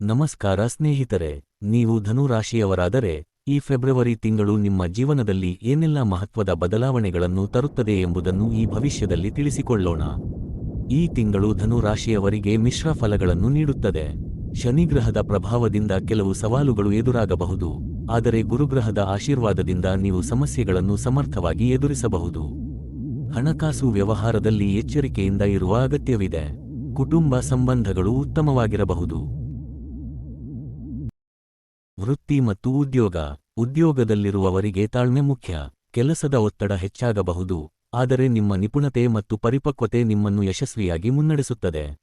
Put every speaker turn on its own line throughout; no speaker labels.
ನಮಸ್ಕಾರ ಸ್ನೇಹಿತರೆ, ನೀವು ಧನುರಾಶಿಯವರಾದರೆ ಈ ಫೆಬ್ರವರಿ ತಿಂಗಳು ನಿಮ್ಮ ಜೀವನದಲ್ಲಿ ಏನೆಲ್ಲ ಮಹತ್ವದ ಬದಲಾವಣೆಗಳನ್ನು ತರುತ್ತದೆ ಎಂಬುದನ್ನು ಈ ಭವಿಷ್ಯದಲ್ಲಿ ತಿಳಿಸಿಕೊಳ್ಳೋಣ. ಈ ತಿಂಗಳು ಧನುರಾಶಿಯವರಿಗೆ ಮಿಶ್ರ ಫಲಗಳನ್ನು ನೀಡುತ್ತದೆ. ಶನಿಗ್ರಹದ ಪ್ರಭಾವದಿಂದ ಕೆಲವು ಸವಾಲುಗಳು ಎದುರಾಗಬಹುದು, ಆದರೆ ಗುರುಗ್ರಹದ ಆಶೀರ್ವಾದದಿಂದ ನೀವು ಸಮಸ್ಯೆಗಳನ್ನು ಸಮರ್ಥವಾಗಿ ಎದುರಿಸಬಹುದು. ಹಣಕಾಸು ವ್ಯವಹಾರದಲ್ಲಿ ಎಚ್ಚರಿಕೆಯಿಂದ ಇರುವ ಅಗತ್ಯವಿದೆ. ಕುಟುಂಬ ಸಂಬಂಧಗಳು ಉತ್ತಮವಾಗಿರಬಹುದು. ವೃತ್ತಿ ಮತ್ತು ಉದ್ಯೋಗ. ಉದ್ಯೋಗದಲ್ಲಿರುವವರಿಗೆ ತಾಳ್ಮೆ ಮುಖ್ಯ. ಕೆಲಸದ ಒತ್ತಡ ಹೆಚ್ಚಾಗಬಹುದು. ಆದರೆ ನಿಮ್ಮ ನಿಪುಣತೆ ಮತ್ತು ಪರಿಪಕ್ವತೆ ನಿಮ್ಮನ್ನು ಯಶಸ್ವಿಯಾಗಿ ಮುನ್ನಡೆಸುತ್ತದೆ.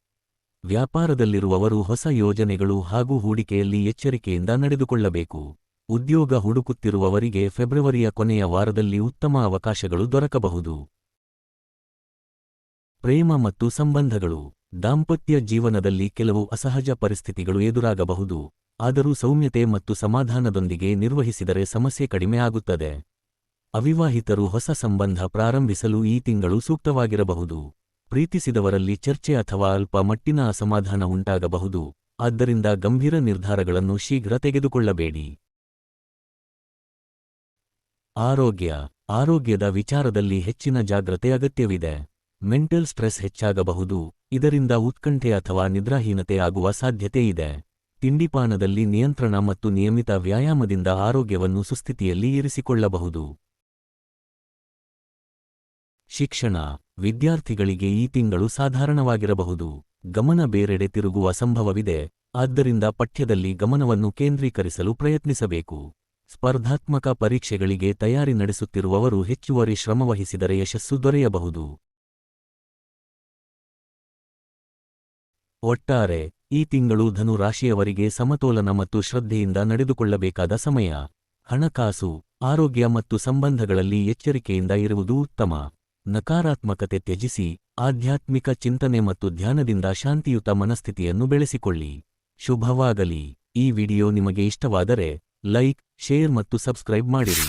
ವ್ಯಾಪಾರದಲ್ಲಿರುವವರು ಹೊಸ ಯೋಜನೆಗಳು ಹಾಗೂ ಹೂಡಿಕೆಯಲ್ಲಿ ಎಚ್ಚರಿಕೆಯಿಂದ ನಡೆದುಕೊಳ್ಳಬೇಕು. ಉದ್ಯೋಗ ಹುಡುಕುತ್ತಿರುವವರಿಗೆ ಫೆಬ್ರವರಿಯ ಕೊನೆಯ ವಾರದಲ್ಲಿ ಉತ್ತಮ ಅವಕಾಶಗಳು ದೊರಕಬಹುದು. ಪ್ರೇಮ ಮತ್ತು ಸಂಬಂಧಗಳು. ದಾಂಪತ್ಯ ಜೀವನದಲ್ಲಿ ಕೆಲವು ಅಸಹಜ ಪರಿಸ್ಥಿತಿಗಳು ಎದುರಾಗಬಹುದು. ಆದರೂ ಸೌಮ್ಯತೆ ಮತ್ತು ಸಮಾಧಾನದೊಂದಿಗೆ ನಿರ್ವಹಿಸಿದರೆ ಸಮಸ್ಯೆ ಕಡಿಮೆಯಾಗುತ್ತದೆ ಅವಿವಾಹಿತರು ಹೊಸ ಸಂಬಂಧ ಪ್ರಾರಂಭಿಸಲು ಈ ತಿಂಗಳು ಸೂಕ್ತವಾಗಿರಬಹುದು. ಪ್ರೀತಿಸಿದವರಲ್ಲಿ ಚರ್ಚೆ ಅಥವಾ ಅಲ್ಪ ಮಟ್ಟಿನ ಅಸಮಾಧಾನ ಉಂಟಾಗಬಹುದು. ಆದ್ದರಿಂದ ಗಂಭೀರ ನಿರ್ಧಾರಗಳನ್ನು ಶೀಘ್ರ ತೆಗೆದುಕೊಳ್ಳಬೇಡಿ. ಆರೋಗ್ಯ. ಆರೋಗ್ಯದ ವಿಚಾರದಲ್ಲಿ ಹೆಚ್ಚಿನ ಜಾಗ್ರತೆ ಅಗತ್ಯವಿದೆ. ಮೆಂಟಲ್ ಸ್ಟ್ರೆಸ್ ಹೆಚ್ಚಾಗಬಹುದು. ಇದರಿಂದ ಉತ್ಕಂಠೆ ಅಥವಾ ನಿದ್ರಾಹೀನತೆ ಆಗುವ ಸಾಧ್ಯತೆ ಇದೆ. ತಿಂಡಿಪಾನದಲ್ಲಿ ನಿಯಂತ್ರಣ ಮತ್ತು ನಿಯಮಿತ ವ್ಯಾಯಾಮದಿಂದ ಆರೋಗ್ಯವನ್ನು ಸುಸ್ಥಿತಿಯಲ್ಲಿ ಇರಿಸಿಕೊಳ್ಳಬಹುದು. ಶಿಕ್ಷಣ, ವಿದ್ಯಾರ್ಥಿಗಳಿಗೆ ಈ ತಿಂಗಳು ಸಾಧಾರಣವಾಗಿರಬಹುದು. ಗಮನ ಬೇರೆಡೆ ತಿರುಗುವ ಸಂಭವವಿದೆ, ಆದ್ದರಿಂದ ಪಠ್ಯದಲ್ಲಿ ಗಮನವನ್ನು ಕೇಂದ್ರೀಕರಿಸಲು ಪ್ರಯತ್ನಿಸಬೇಕು. ಸ್ಪರ್ಧಾತ್ಮಕ ಪರೀಕ್ಷೆಗಳಿಗೆ ತಯಾರಿ ನಡೆಸುತ್ತಿರುವವರು ಹೆಚ್ಚುವರಿ ಶ್ರಮವಹಿಸಿದರೆ ಯಶಸ್ಸು ದೊರೆಯಬಹುದು. ಒಟ್ಟಾರೆ ಈ ತಿಂಗಳು ಧನು ರಾಶಿಯವರಿಗೆ ಸಮತೋಲನ ಮತ್ತು ಶ್ರದ್ಧೆಯಿಂದ ನಡೆದುಕೊಳ್ಳಬೇಕಾದ ಸಮಯ. ಹಣಕಾಸು, ಆರೋಗ್ಯ ಮತ್ತು ಸಂಬಂಧಗಳಲ್ಲಿ ಎಚ್ಚರಿಕೆಯಿಂದ ಇರುವುದು ಉತ್ತಮ. ನಕಾರಾತ್ಮಕತೆ ತ್ಯಜಿಸಿ, ಆಧ್ಯಾತ್ಮಿಕ ಚಿಂತನೆ ಮತ್ತು ಧ್ಯಾನದಿಂದ ಶಾಂತಿಯುತ ಮನಸ್ಥಿತಿಯನ್ನು ಬೆಳೆಸಿಕೊಳ್ಳಿ. ಶುಭವಾಗಲಿ. ಈ ವಿಡಿಯೋ ನಿಮಗೆ ಇಷ್ಟವಾದರೆ ಲೈಕ್, ಶೇರ್ ಮತ್ತು ಸಬ್ಸ್ಕ್ರೈಬ್ ಮಾಡಿರಿ.